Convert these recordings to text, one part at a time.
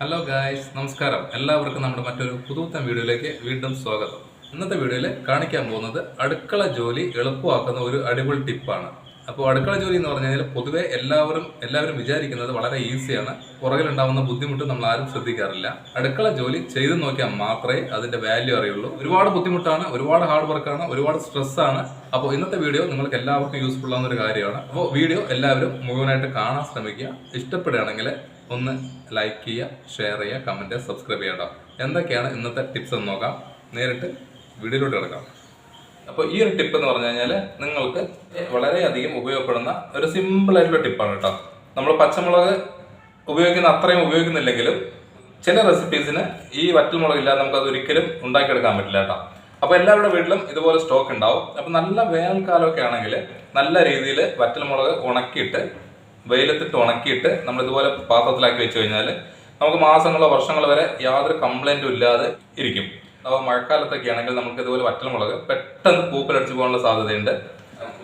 Hello guys നമസ്കാരം. എല്ലാവർക്കും നമ്മുടെ മറ്റൊരു പുതുത്തൻ വീഡിയോയിലേക്ക് വീണ്ടും സ്വാഗതം. ഇന്നത്തെ വീഡിയോയിൽ കാണിക്കാൻ പോകുന്നത് അടുക്കള ജോലി എളുപ്പമാക്കുന്ന ഒരു അടിപൊളി ടിപ്പാണ്. അപ്പോൾ അടുക്കള ജോലി എന്ന് പറഞ്ഞു കഴിഞ്ഞാൽ പൊതുവെ എല്ലാവരും എല്ലാവരും വിചാരിക്കുന്നത് വളരെ ഈസിയാണ്. പുറകിലുണ്ടാവുന്ന ബുദ്ധിമുട്ട് നമ്മൾ ആരും ശ്രദ്ധിക്കാറില്ല. അടുക്കള ജോലി ചെയ്ത് നോക്കിയാൽ മാത്രമേ അതിന്റെ വാല്യൂ അറിയുള്ളൂ. ഒരുപാട് ബുദ്ധിമുട്ടാണ് ഒരുപാട് ഹാർഡ് വർക്കാണ് ഒരുപാട് സ്ട്രെസ്സാണ് അപ്പോൾ ഇന്നത്തെ വീഡിയോ നിങ്ങൾക്ക് എല്ലാവർക്കും യൂസ്ഫുൾ ആവുന്ന ഒരു കാര്യമാണ്. അപ്പോൾ വീഡിയോ എല്ലാവരും മുഴുവനായിട്ട് കാണാൻ ശ്രമിക്കുക. ഇഷ്ടപ്പെടുകയാണെങ്കിൽ ഒന്ന് ലൈക്ക് ചെയ്യുക ഷെയർ ചെയ്യുക കമന്റ് സബ്സ്ക്രൈബ് ചെയ്യണം എന്തൊക്കെയാണ് ഇന്നത്തെ ടിപ്സ് എന്ന് നോക്കാം. നേരിട്ട് വീഡിയോയിലോട്ട് കിടക്കാം. അപ്പോൾ ഈ ഒരു ടിപ്പ് എന്ന് പറഞ്ഞു കഴിഞ്ഞാൽ നിങ്ങൾക്ക് വളരെയധികം ഉപയോഗപ്പെടുന്ന ഒരു സിമ്പിൾ ആയിട്ടുള്ള ടിപ്പാണ് കേട്ടോ നമ്മൾ പച്ചമുളക് ഉപയോഗിക്കുന്ന അത്രയും ഉപയോഗിക്കുന്നില്ലെങ്കിലും ചില റെസിപ്പീസിന് ഈ വറ്റൽമുളക് ഇല്ലാതെ നമുക്ക് അത് ഒരിക്കലും ഉണ്ടാക്കിയെടുക്കാൻ പറ്റില്ല കേട്ടോ അപ്പോൾ എല്ലാവരുടെ വീട്ടിലും ഇതുപോലെ സ്റ്റോക്ക് ഉണ്ടാവും. അപ്പോൾ നല്ല വേനൽക്കാലമൊക്കെ ആണെങ്കിൽ നല്ല രീതിയിൽ വറ്റൽമുളക് ഉണക്കിയിട്ട് വെയിലത്തിട്ട് ഉണക്കിയിട്ട് നമ്മൾ ഇതുപോലെ പാത്രത്തിലാക്കി വെച്ച് കഴിഞ്ഞാൽ നമുക്ക് മാസങ്ങളോ വർഷങ്ങളോ വരെ യാതൊരു കംപ്ലൈന്റും ഇല്ലാതെ ഇരിക്കും. അപ്പോൾ മഴക്കാലത്തൊക്കെ ആണെങ്കിൽ നമുക്ക് ഇതുപോലെ വറ്റൽമുളക് പെട്ടെന്ന് പൂപ്പലടിച്ച് പോകാനുള്ള സാധ്യതയുണ്ട്.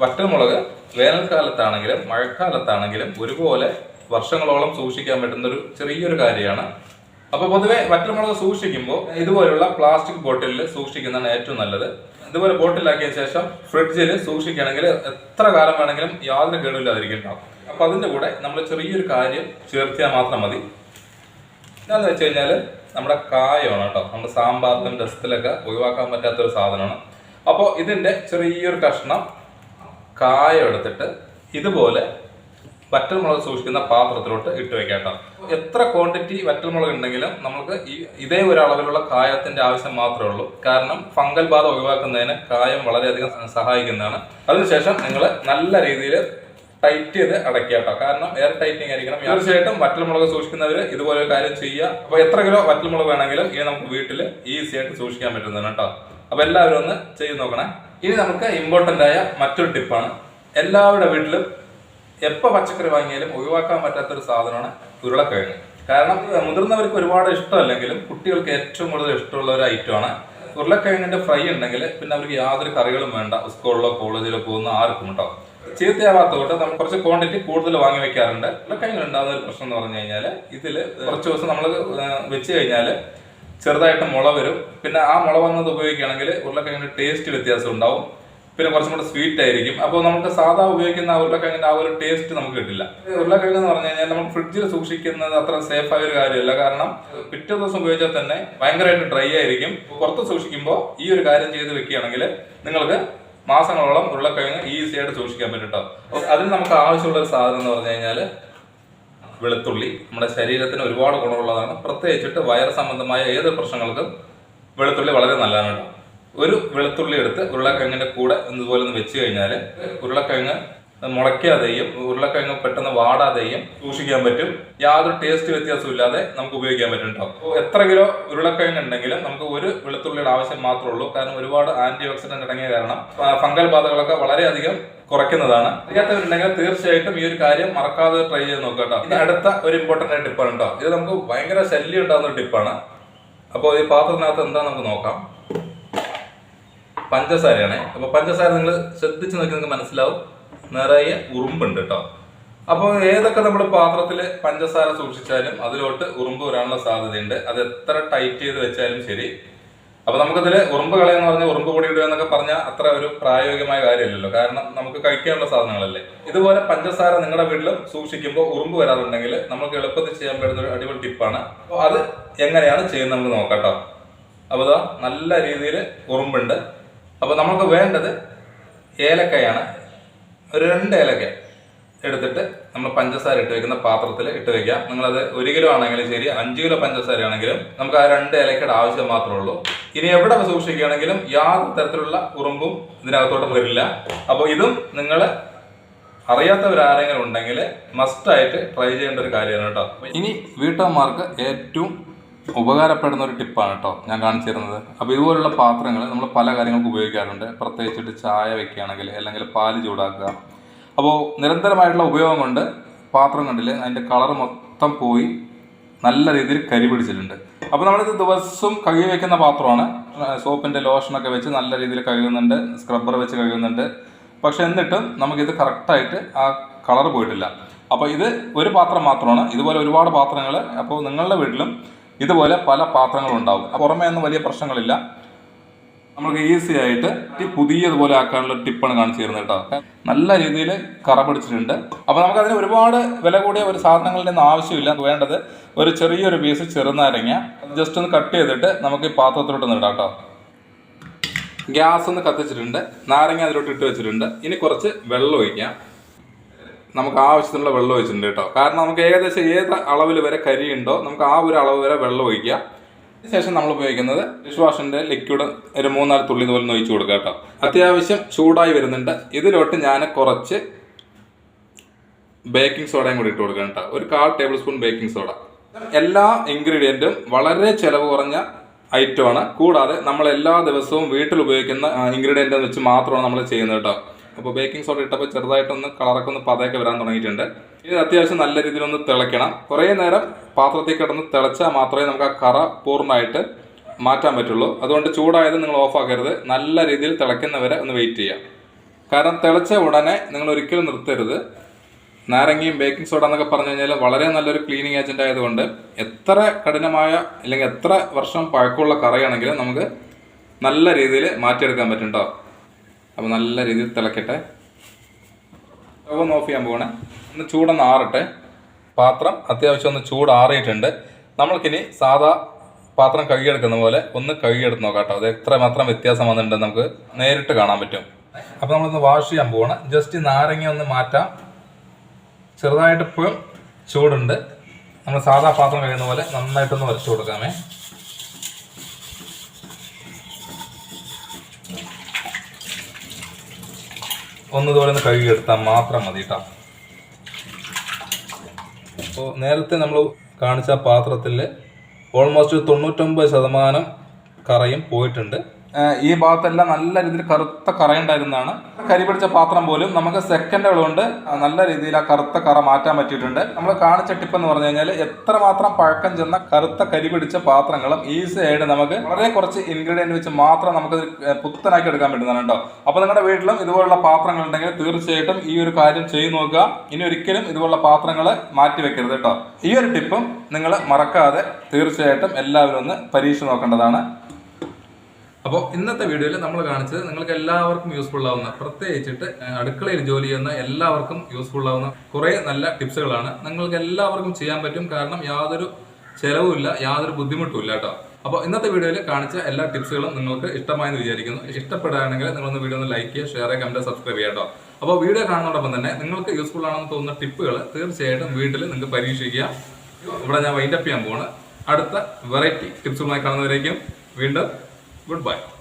വറ്റൽമുളക് വേനൽക്കാലത്താണെങ്കിലും മഴക്കാലത്താണെങ്കിലും ഒരുപോലെ വർഷങ്ങളോളം സൂക്ഷിക്കാൻ പറ്റുന്ന ഒരു ചെറിയൊരു കാര്യമാണ്. അപ്പോൾ പൊതുവെ വറ്റൽമുളക് സൂക്ഷിക്കുമ്പോൾ ഇതുപോലുള്ള പ്ലാസ്റ്റിക് ബോട്ടിലിൽ സൂക്ഷിക്കുന്നതാണ് ഏറ്റവും നല്ലത്. ഇതുപോലെ ബോട്ടിലാക്കിയ ശേഷം ഫ്രിഡ്ജിൽ സൂക്ഷിക്കുകയാണെങ്കിൽ എത്ര കാലം വേണമെങ്കിലും യാതൊരു കേടുമില്ലാതിരിക്കും അപ്പോൾ അതിന്റെ കൂടെ നമ്മൾ ചെറിയൊരു കാര്യം ചേർത്തിയാൽ മാത്രം മതി. എന്താന്ന് വെച്ച് കഴിഞ്ഞാൽ നമ്മുടെ കായമാണ് കേട്ടോ നമ്മുടെ സാമ്പാറിലും രസത്തിലൊക്കെ ഒഴിവാക്കാൻ പറ്റാത്തൊരു സാധനമാണ്. അപ്പോൾ ഇതിന്റെ ചെറിയൊരു കഷ്ണം കായം എടുത്തിട്ട് ഇതുപോലെ വറ്റൽമുളക് സൂക്ഷിക്കുന്ന പാത്രത്തിലോട്ട് ഇട്ട് വെക്കാം കേട്ടോ. എത്ര ക്വാണ്ടിറ്റി വറ്റൽമുളക് ഉണ്ടെങ്കിലും നമുക്ക് ഈ ഇതേ ഒരു അളവിലുള്ള കായത്തിന്റെ ആവശ്യം മാത്രമേ ഉള്ളൂ. കാരണം ഫംഗൽ ബാധ ഒഴിവാക്കുന്നതിന് കായം വളരെയധികം സഹായിക്കുന്നതാണ്. അതിനുശേഷം നിങ്ങൾ നല്ല രീതിയിൽ ടൈറ്റ് ചെയ്ത് അടയ്ക്കുക കേട്ടോ. കാരണം എയർ ടൈറ്റിങ് ആയിരിക്കണം. തീർച്ചയായിട്ടും വറ്റൽമുളക് സൂക്ഷിക്കുന്നവർ ഇതുപോലെ ഒരു കാര്യം ചെയ്യുക. അപ്പോൾ എത്ര കിലോ വറ്റൽമുളക് വേണമെങ്കിലും ഇനി നമുക്ക് വീട്ടിൽ ഈസി ആയിട്ട് സൂക്ഷിക്കാൻ പറ്റുന്നതാണ് കേട്ടോ. അപ്പോൾ എല്ലാവരും ഒന്ന് ചെയ്ത് നോക്കണേ. ഇനി നമുക്ക് ഇമ്പോർട്ടന്റ് ആയ മറ്റൊരു ടിപ്പാണ് എല്ലാവരുടെ വീട്ടിലും എപ്പോൾ പച്ചക്കറി വാങ്ങിയാലും ഒഴിവാക്കാൻ പറ്റാത്തൊരു സാധനമാണ് ഉരുളക്കിഴങ്ങ്. കാരണം മുതിർന്നവർക്ക് ഒരുപാട് ഇഷ്ടമല്ലെങ്കിലും കുട്ടികൾക്ക് ഏറ്റവും കൂടുതൽ ഇഷ്ടമുള്ള ഒരു ഐറ്റമാണ് ഉരുളക്കിഴങ്ങിന്റെ ഫ്രൈ ഉണ്ടെങ്കിൽ പിന്നെ അവർക്ക് യാതൊരു കറികളും വേണ്ട. സ്കൂളിലോ കോളേജിലോ പോകുന്ന ആർക്കും കേട്ടോ ചീത്തയാവാത്ത കൊണ്ട് നമ്മൾ കുറച്ച് ക്വാണ്ടിറ്റി കൂടുതൽ വാങ്ങി വെക്കാറുണ്ട്. ഉരുളക്കിഴങ്ങിൽ ഉണ്ടാകുന്ന ഒരു പ്രശ്നം എന്ന് പറഞ്ഞു കഴിഞ്ഞാൽ ഇതിൽ കുറച്ച് ദിവസം നമ്മൾ വെച്ച് കഴിഞ്ഞാൽ ചെറുതായിട്ട് മുള വരും. പിന്നെ ആ മുള വന്നത് ഉപയോഗിക്കുകയാണെങ്കിൽ ഉരുളക്കിഴങ്ങിന് ടേസ്റ്റ് വ്യത്യാസം ഉണ്ടാവും. പിന്നെ കുറച്ചും കൂടെ സ്വീറ്റ് ആയിരിക്കും. അപ്പോൾ നമുക്ക് സാധാ ഉപയോഗിക്കുന്ന ഉരുളക്കിഴങ്ങിന്റെ ആ ഒരു ടേസ്റ്റ് നമുക്ക് കിട്ടില്ല. ഉരുളക്കിഴങ്ങ് എന്ന് പറഞ്ഞു കഴിഞ്ഞാൽ നമ്മൾ ഫ്രിഡ്ജിൽ സൂക്ഷിക്കുന്നത് അത്ര സേഫ് ആയ ഒരു കാര്യമല്ല. കാരണം പിറ്റേ ദിവസം ഉപയോഗിച്ചാൽ തന്നെ ഭയങ്കരമായിട്ട് ഡ്രൈ ആയിരിക്കും. പുറത്ത് സൂക്ഷിക്കുമ്പോൾ ഈ ഒരു കാര്യം ചെയ്ത് വെക്കുകയാണെങ്കിൽ നിങ്ങൾക്ക് മാസങ്ങളോളം ഉരുളക്കിഴങ്ങ് ഈസി ആയിട്ട് സൂക്ഷിക്കാൻ പറ്റും അതിന് നമുക്ക് ആവശ്യമുള്ള ഒരു സാധനം എന്ന് പറഞ്ഞു കഴിഞ്ഞാൽ വെളുത്തുള്ളി. നമ്മുടെ ശരീരത്തിന് ഒരുപാട് ഗുണമുള്ളതാണ്. പ്രത്യേകിച്ചിട്ട് വയർ സംബന്ധമായ ഏത് പ്രശ്നങ്ങൾക്കും വെളുത്തുള്ളി വളരെ നല്ലതാണ് കേട്ടോ ഒരു വെളുത്തുള്ളി എടുത്ത് ഉരുളക്കിഴങ്ങിന്റെ കൂടെ ഇതുപോലെ ഒന്ന് വെച്ച് കഴിഞ്ഞാൽ ഉരുളക്കിഴങ്ങ് മുളയ്ക്കാതെയും ഉരുളക്കിഴങ്ങ് പെട്ടെന്ന് വാടാതെയും സൂക്ഷിക്കാൻ പറ്റും. യാതൊരു ടേസ്റ്റ് വ്യത്യാസവും ഇല്ലാതെ നമുക്ക് ഉപയോഗിക്കാൻ പറ്റും കേട്ടോ എത്ര കിലോ ഉരുളക്കിഴങ്ങ് ഉണ്ടെങ്കിലും നമുക്ക് ഒരു വെളുത്തുള്ളിയുടെ ആവശ്യം മാത്രമേ ഉള്ളൂ. കാരണം ഒരുപാട് ആന്റി ഓക്സിഡന്റ് അടങ്ങിയ കാരണം ഫംഗൽ ബാധകളൊക്കെ വളരെയധികം കുറയ്ക്കുന്നതാണ്. അറിയാത്തവരുണ്ടെങ്കിൽ തീർച്ചയായിട്ടും ഈ ഒരു കാര്യം മറക്കാതെ ട്രൈ ചെയ്ത് നോക്കുക കേട്ടോ. ഇനി അടുത്ത ഒരു ഇമ്പോർട്ടന്റ് ടിപ്പാണ് കേട്ടോ. ഇത് നമുക്ക് ഭയങ്കര ശല്യം ഉണ്ടാകുന്ന ഒരു ടിപ്പാണ് അപ്പോൾ ഈ പാത്രത്തിനകത്ത് എന്താ നമുക്ക് നോക്കാം? പഞ്ചസാരയാണ്. അപ്പോൾ പഞ്ചസാര നിങ്ങൾ ശ്രദ്ധിച്ച് നോക്കി നിങ്ങൾക്ക് മനസ്സിലാവും. നിറയെ ഉറുമ്പുണ്ട് കേട്ടോ. അപ്പോൾ ഏതൊക്കെ നമ്മൾ പാത്രത്തിൽ പഞ്ചസാര സൂക്ഷിച്ചാലും അതിലോട്ട് ഉറുമ്പ് വരാനുള്ള സാധ്യതയുണ്ട്. അത് എത്ര ടൈറ്റ് ചെയ്ത് വെച്ചാലും ശരി. അപ്പൊ നമുക്കതിൽ ഉറുമ്പ് കളയെന്ന് പറഞ്ഞാൽ ഉറുമ്പ് പൊടി ഇടുക എന്നൊക്കെ പറഞ്ഞാൽ അത്ര ഒരു പ്രായോഗികമായ കാര്യമല്ലല്ലോ. കാരണം നമുക്ക് കഴിക്കാനുള്ള സാധനങ്ങളല്ലേ. ഇതുപോലെ പഞ്ചസാര നിങ്ങളുടെ വീട്ടിലും സൂക്ഷിക്കുമ്പോൾ ഉറുമ്പ് വരാറുണ്ടെങ്കിൽ നമുക്ക് എളുപ്പത്തിൽ ചെയ്യാൻ പറ്റുന്ന ഒരു അടിപൊളി ടിപ്പാണ്. അപ്പോൾ അത് എങ്ങനെയാണ് ചെയ്യുന്നത് നമുക്ക് നോക്കാം കേട്ടോ. അപ്പോൾ നല്ല രീതിയിൽ ഉറുമ്പുണ്ട്. അപ്പോൾ നമുക്ക് വേണ്ടത് ഏലക്കയാണ്. ഒരു രണ്ട് ഏലക്ക എടുത്തിട്ട് നമ്മൾ പഞ്ചസാര ഇട്ട് വെക്കുന്ന പാത്രത്തിൽ ഇട്ട് വെക്കാം നിങ്ങളത് ഒരു കിലോ ആണെങ്കിലും ശരി അഞ്ച് കിലോ പഞ്ചസാര ആണെങ്കിലും നമുക്ക് ആ രണ്ട് ഏലക്കയുടെ ആവശ്യം മാത്രമേ ഉള്ളൂ. ഇനി എവിടെ സൂക്ഷിക്കുകയാണെങ്കിലും യാതൊരു തരത്തിലുള്ള ഉറുമ്പും ഇതിനകത്തോട്ട് വരില്ല. അപ്പോൾ ഇതും നിങ്ങൾ അറിയാത്തവരാരെങ്കിലും ഉണ്ടെങ്കിൽ മസ്റ്റായിട്ട് ട്രൈ ചെയ്യേണ്ട ഒരു കാര്യമാണ് കേട്ടോ. ഇനി വീട്ടമ്മമാർക്ക് ഏറ്റവും ഉപകാരപ്പെടുന്ന ഒരു ടിപ്പാണ് കേട്ടോ ഞാൻ കാണിച്ചു തരുന്നത് അപ്പോൾ ഇതുപോലുള്ള പാത്രങ്ങൾ നമ്മൾ പല കാര്യങ്ങൾക്ക് ഉപയോഗിക്കാറുണ്ട്. പ്രത്യേകിച്ചിട്ട് ചായ വെക്കുകയാണെങ്കിൽ അല്ലെങ്കിൽ പാൽ ചൂടാക്കുക. അപ്പോൾ നിരന്തരമായിട്ടുള്ള ഉപയോഗം കൊണ്ട് പാത്രം കണ്ടില്ലേ അതിന്റെ കളർ മൊത്തം പോയി നല്ല രീതിയിൽ കരി പിടിച്ചിട്ടുണ്ട്. അപ്പോൾ നമ്മളിത് ദിവസവും കഴുകി വെക്കുന്ന പാത്രമാണ്. സോപ്പിന്റെ ലോഷനൊക്കെ വെച്ച് നല്ല രീതിയിൽ കഴുകുന്നുണ്ട് സ്ക്രബ്ബർ വെച്ച് കഴുകുന്നുണ്ട്. പക്ഷെ എന്നിട്ടും നമുക്കിത് കറക്റ്റായിട്ട് ആ കളർ പോയിട്ടില്ല. അപ്പോൾ ഇത് ഒരു പാത്രം മാത്രമാണ്. ഇതുപോലെ ഒരുപാട് പാത്രങ്ങൾ അപ്പോൾ നിങ്ങളുടെ വീട്ടിലും ഇതുപോലെ പല പാത്രങ്ങളും ഉണ്ടാവും പുറമേ ഒന്നും വലിയ പ്രശ്നങ്ങളില്ല. നമുക്ക് ഈസി ആയിട്ട് പുതിയതുപോലെ ആക്കാനുള്ള ടിപ്പാണ് കാണിച്ചു തരുന്നത് കേട്ടോ. നല്ല രീതിയിൽ കറ പിടിച്ചിട്ടുണ്ട്. നമുക്ക് അതിന് ഒരുപാട് വില കൂടിയ ഒരു സാധനങ്ങളുടെ ഒന്നും ആവശ്യമില്ല. വേണ്ടത് ഒരു ചെറിയൊരു പീസ് ചെറുനാരങ്ങ. ജസ്റ്റ് ഒന്ന് കട്ട് ചെയ്തിട്ട് നമുക്ക് ഈ പാത്രത്തിലോട്ട് ഇടാം കേട്ടോ. ഗ്യാസ് ഒന്ന് കത്തിച്ചിട്ടുണ്ട്. നാരങ്ങ അതിലോട്ട് ഇട്ട് വെച്ചിട്ടുണ്ട്. ഇനി കുറച്ച് വെള്ളം ഒഴിക്കാം. നമുക്ക് ആവശ്യത്തിനുള്ള വെള്ളം ഒഴിച്ചിട്ടുണ്ട് കേട്ടോ. കാരണം നമുക്ക് ഏകദേശം ഏത് അളവിൽ വരെ കരിയുണ്ടോ നമുക്ക് ആ ഒരു അളവ് വരെ വെള്ളം ഒഴിക്കുക. ശേഷം നമ്മൾ ഉപയോഗിക്കുന്നത് ഡിഷ് വാഷിന്റെ ലിക്വിഡ് ഒരു മൂന്നാൽ തുള്ളി ഇതുപോലെ ഒഴിച്ചു കൊടുക്കുക കേട്ടോ. അത്യാവശ്യം ചൂടായി വരുന്നുണ്ട്. ഇതിലോട്ട് ഞാൻ കുറച്ച് ബേക്കിംഗ് സോഡയും കൂടി ഇട്ട് കൊടുക്കണം കേട്ടോ. ഒരു കാൽ ടേബിൾ സ്പൂൺ ബേക്കിംഗ് സോഡ എല്ലാ ഇൻഗ്രീഡിയന്റും വളരെ ചിലവ് കുറഞ്ഞ ഐറ്റമാണ് കൂടാതെ നമ്മൾ എല്ലാ ദിവസവും വീട്ടിൽ ഉപയോഗിക്കുന്ന ഇൻഗ്രീഡിയന്റ് വെച്ച് മാത്രമാണ് നമ്മൾ ചെയ്യുന്നത് കേട്ടോ. അപ്പോൾ ബേക്കിംഗ് സോഡ ഇട്ടപ്പോൾ ചെറുതായിട്ടൊന്ന് കളറൊക്കെ ഒന്ന് പതയൊക്കെ വരാൻ തുടങ്ങിയിട്ടുണ്ട്. ഇനി അത്യാവശ്യം നല്ല രീതിയിൽ ഒന്ന് തിളയ്ക്കണം. കുറേ നേരം പാത്രത്തിൽ കിടന്ന് തിളച്ചാൽ മാത്രമേ നമുക്ക് ആ കറ പൂർണമായിട്ട് മാറ്റാൻ പറ്റുള്ളൂ. അതുകൊണ്ട് ചൂടായത് നിങ്ങൾ ഓഫാക്കരുത് നല്ല രീതിയിൽ തിളയ്ക്കുന്നവരെ ഒന്ന് വെയിറ്റ് ചെയ്യാം. കാരണം തിളച്ച ഉടനെ നിങ്ങൾ ഒരിക്കലും നിർത്തരുത്. നാരങ്ങയും ബേക്കിംഗ് സോഡ എന്നൊക്കെ പറഞ്ഞു കഴിഞ്ഞാൽ വളരെ നല്ലൊരു ക്ലീനിങ് ഏജന്റ് ആയതുകൊണ്ട് എത്ര കഠിനമായ അല്ലെങ്കിൽ എത്ര വർഷം പഴക്കമുള്ള കറയാണെങ്കിലും നമുക്ക് നല്ല രീതിയിൽ മാറ്റിയെടുക്കാൻ പറ്റും കേട്ടോ അപ്പോൾ നല്ല രീതിയിൽ തിളക്കട്ടെ. ഒന്ന് ഓഫ് ചെയ്യാൻ പോകണേ ഒന്ന് ചൂടൊന്ന് ആറട്ടെ. പാത്രം അത്യാവശ്യം ഒന്ന് ചൂടാറിയിട്ടുണ്ട് നമ്മൾക്കിനി സാധാ പാത്രം കഴുകിയെടുക്കുന്ന പോലെ ഒന്ന് കഴുകിയെടുത്ത് നോക്കാം കേട്ടോ അത് എത്ര മാത്രം വ്യത്യാസം വന്നിട്ടുണ്ടെന്ന് നമുക്ക് നേരിട്ട് കാണാൻ പറ്റും. അപ്പോൾ നമ്മളൊന്ന് വാഷ് ചെയ്യാൻ പോകണം ജസ്റ്റ് നാരങ്ങ ഒന്ന് മാറ്റാം. ചെറുതായിട്ട് ഇപ്പോഴും ചൂടുണ്ട്. നമ്മൾ സാധാ പാത്രം കഴിയുന്ന പോലെ നന്നായിട്ടൊന്ന് വരച്ചു കൊടുക്കാമേ. ഒന്ന് ഇതുപോലെ ഒന്ന് കഴുകിയെടുത്താൽ മാത്രം മതി കേട്ടോ അപ്പോൾ നേരത്തെ നമ്മൾ കാണിച്ച പാത്രത്തിൽ ഓൾമോസ്റ്റ് തൊണ്ണൂറ്റൊമ്പത് ശതമാനം കറയും പോയിട്ടുണ്ട്. ഈ ഭാഗത്തെല്ലാം നല്ല രീതിയിൽ കറുത്ത കറയുണ്ടായിരുന്നതാണ് കരി പിടിച്ച പാത്രം പോലും നമുക്ക് സെക്കൻഡുകൾ കൊണ്ട് നല്ല രീതിയിൽ ആ കറുത്ത കറ മാറ്റാൻ പറ്റിയിട്ടുണ്ട്. നമ്മൾ കാണിച്ച ടിപ്പ് എന്ന് പറഞ്ഞു കഴിഞ്ഞാൽ എത്രമാത്രം പഴക്കം ചെന്ന കറുത്ത കരി പിടിച്ച പാത്രങ്ങളും ഈസി ആയിട്ട് നമുക്ക് വളരെ കുറച്ച് ഇൻഗ്രീഡിയന്റ് വെച്ച് മാത്രം നമുക്ക് പുത്തനാക്കി എടുക്കാൻ പറ്റുന്നതാണ് കേട്ടോ. അപ്പോൾ നിങ്ങളുടെ വീട്ടിലും ഇതുപോലുള്ള പാത്രങ്ങൾ ഉണ്ടെങ്കിൽ തീർച്ചയായിട്ടും ഈ ഒരു കാര്യം ചെയ്തു നോക്കുക. ഇനി ഒരിക്കലും ഇതുപോലുള്ള പാത്രങ്ങൾ മാറ്റി വെക്കരുത് കേട്ടോ. ഈ ഒരു ടിപ്പും നിങ്ങൾ മറക്കാതെ തീർച്ചയായിട്ടും എല്ലാവരും ഒന്ന് പരീക്ഷ നോക്കേണ്ടതാണ്. അപ്പോൾ ഇന്നത്തെ വീഡിയോയിൽ നമ്മൾ കാണിച്ചത് നിങ്ങൾക്ക് എല്ലാവർക്കും യൂസ്ഫുൾ ആവുന്ന പ്രത്യേകിച്ചിട്ട് അടുക്കളയിൽ ജോലി ചെയ്യുന്ന എല്ലാവർക്കും യൂസ്ഫുൾ ആവുന്ന കുറേ നല്ല ടിപ്സുകളാണ്. നിങ്ങൾക്ക് എല്ലാവർക്കും ചെയ്യാൻ പറ്റും. കാരണം യാതൊരു ചിലവുമില്ല യാതൊരു ബുദ്ധിമുട്ടുമില്ല കേട്ടോ. അപ്പോൾ ഇന്നത്തെ വീഡിയോയിൽ കാണിച്ച എല്ലാ ടിപ്സുകളും നിങ്ങൾക്ക് ഇഷ്ടമായെന്ന് വിചാരിക്കുന്നു. ഇഷ്ടപ്പെടുകയാണെങ്കിൽ നിങ്ങളൊന്ന് വീഡിയോ ഒന്ന് ലൈക്ക് ചെയ്യുക ഷെയർ ചെയ്യുക കമന്റ് സബ്സ്ക്രൈബ് ചെയ്യുക കേട്ടോ. അപ്പോൾ വീഡിയോ കാണുന്നതോടൊപ്പം തന്നെ നിങ്ങൾക്ക് യൂസ്ഫുൾ ആണെന്ന് തോന്നുന്ന ടിപ്പുകൾ തീർച്ചയായിട്ടും വീട്ടിൽ നിങ്ങൾക്ക് പരീക്ഷിക്കുക. ഇവിടെ ഞാൻ വൈൻഡപ്പ് ചെയ്യാൻ പോവാണ്. അടുത്ത വെറൈറ്റി ടിപ്സുമായി കാണുന്നവരേക്കും വീണ്ടും Goodbye.